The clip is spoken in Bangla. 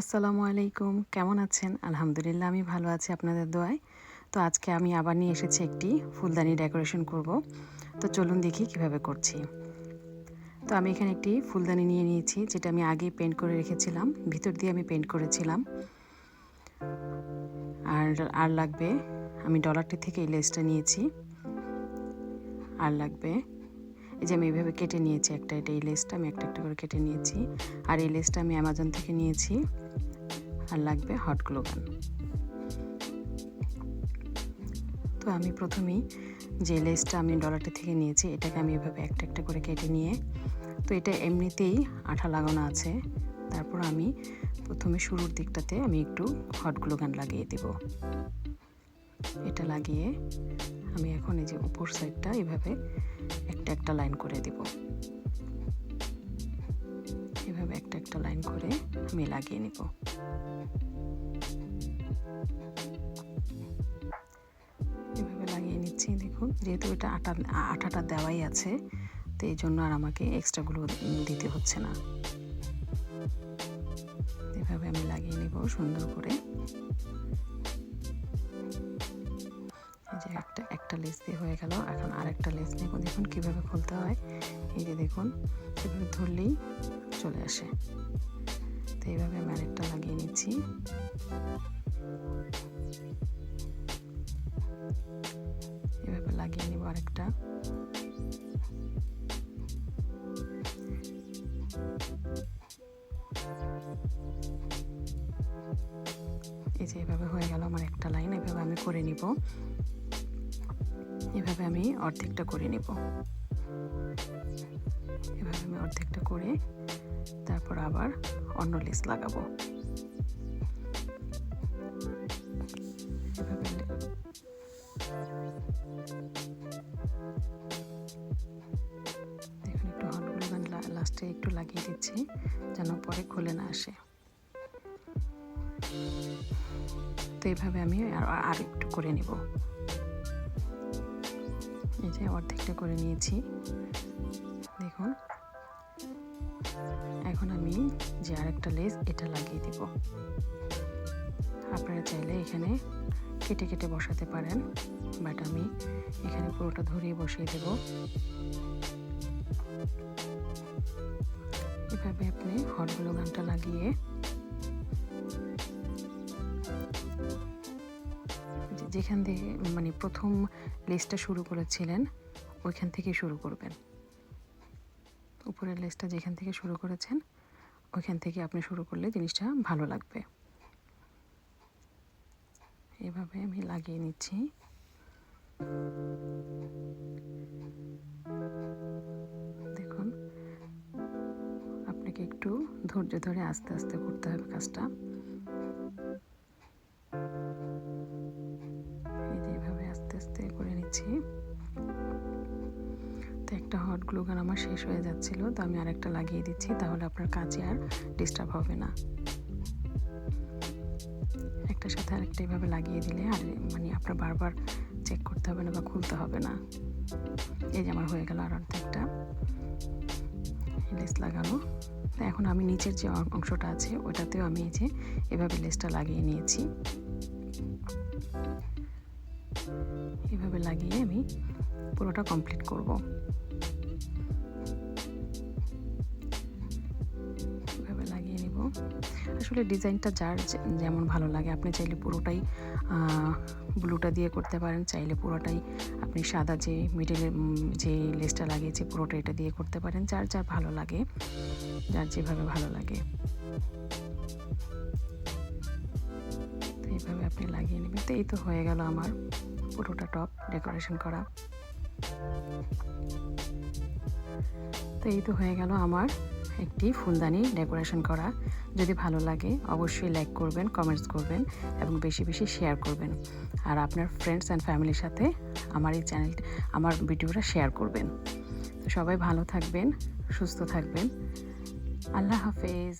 আসসালামু আলাইকুম। কেমন আছেন? আলহামদুলিল্লাহ, আমি ভালো আছি আপনাদের দোয়ায়। তো আজকে আমি আবার নিয়ে এসেছি একটি ফুলদানি ডেকোরেশন করব। তো চলুন দেখি কীভাবে করছি। তো আমি এখানে একটি ফুলদানি নিয়ে নিয়েছি, যেটা আমি আগে পেন্ট করে রেখেছিলাম। ভিতর দিয়ে আমি পেন্ট করেছিলাম। আর আর লাগবে, আমি ডলারটি থেকে এই লেসটা নিয়েছি। আর লাগবে এই যে আমি এইভাবে কেটে নিয়েছি একটা, এটা এই লেসটা আমি একটা একটা করে কেটে নিয়েছি। আর এই লেসটা আমি অ্যামাজন থেকে নিয়েছি। আর লাগবে হট গ্লোগান তো আমি প্রথমেই যে লেসটা আমি ডলারটি থেকে নিয়েছি, এটাকে আমি এভাবে একটা একটা করে কেটে নিয়ে, তো এটা এমনিতেই আঠা লাগানো আছে। তারপর আমি প্রথমে শুরুর দিকটাতে আমি একটু হট গ্লোগান লাগিয়ে দেব। এটা লাগিয়ে আমি এখন এই যে উপর সাইডটা এভাবে একটা লাইন করে দেব। এভাবে একটা একটা লাইন করে আমি লাগিয়ে নিব। এভাবে লাগিয়ে নিচ্ছি, দেখুন, যেহেতু এটা আটা আঠাটা দেওয়াই আছে, তো এই জন্য আর আমাকে এক্সট্রাগুলো দিতে হচ্ছে না। এভাবে আমি লাগিয়ে নিব সুন্দর করে। এই যে একটা একটা লেস দিয়ে হয়ে গেল। এখন আরেকটা লেস দেখুন দেখুন কীভাবে খুলতে হয়। এই যে দেখুন, এভাবে ধরলেই চলে আসে। তো এইভাবে আমি লাগিয়ে নিচ্ছি। এভাবে লাগিয়ে নিব আরেকটা। এই যে এভাবে হয়ে গেল আমার একটা লাইন, এভাবে আমি করে নিব। এভাবে আমি অর্ধেকটা করে নিব। এভাবে আমি অর্ধেকটা করে তারপর আবার অন্য লেস লাগাবো। এভাবে একটু হট লাস্টে একটু লাগিয়ে দিচ্ছি যেন পরে খুলে না আসে। তো এইভাবে আমি আর একটু করে নেব। এই যে অর্ধেকটা করে নিয়েছি। দেখুন। এখন আমি যে আরেকটা লেস, এটা লাগিয়ে দেব। আপনারা চাইলে এখানে কেটে কেটে বসাতে পারেন, বাট আমি এখানে পুরোটা ধরিয়ে বসিয়ে দেব। এভাবে আপনি হটগুলো গানটা লাগিয়ে যেখান থেকে মানে প্রথম লেসটা শুরু করেছিলেন, ওইখান থেকে শুরু করবেন। উপরের লেসটা যেখান থেকে শুরু করেছেন, ওইখান থেকে আপনি শুরু করলে জিনিসটা ভালো লাগবে। এভাবে আমি লাগিয়ে নিচ্ছি। দেখুন, আপনাকে একটু ধৈর্য ধরে আস্তে আস্তে করতে হবে কাজটা। একটা হট গ্লুগান আমার শেষ হয়ে যাচ্ছিল, তো আমি আরেকটা লাগিয়ে দিচ্ছি, তাহলে আপনার কাজে আর ডিস্টার্ব হবে না। একটার সাথে আরেকটা এভাবে লাগিয়ে দিলে আর মানে আপনার বারবার চেক করতে হবে না বা খুলতে হবে না। এই যে আমার হয়ে গেল আর অর্ধেকটা। লেস লাগানো তো এখন আমি নিচের যে অংশটা আছে, ওটাতেও আমি এই যে এভাবে লেসটা লাগিয়ে নিয়েছি। এভাবে লাগিয়ে আমি পুরোটা কমপ্লিট করব। লাগিয়ে নিব? আসলে ডিজাইনটা যার যেমন ভালো লাগে, আপনি চাইলে পুরোটাই ব্লুটা দিয়ে করতে পারেন, চাইলে পুরোটাই আপনি সাদা যে মিডলের যে লেসটা লাগিয়েছে, পুরোটা এটা দিয়ে করতে পারেন, যার যার ভালো লাগে, যার যেভাবে ভালো লাগে। এইভাবে আপনি লাগিয়ে নেবেন। তো এই তো হয়ে গেল আমার পুরোটা টপ ডেকোরেশন করা। তো এই তো হয়ে গেল আমার একটি ফুলদানি ডেকোরেশন করা। যদি ভালো লাগে অবশ্যই লাইক করবেন, কমেন্টস করবেন এবং বেশি বেশি শেয়ার করবেন। আর আপনার ফ্রেন্ডস অ্যান্ড ফ্যামিলির সাথে আমার এই চ্যানেল আমার ভিডিওটা শেয়ার করবেন। তো সবাই ভালো থাকবেন, সুস্থ থাকবেন। আল্লাহ হাফেজ।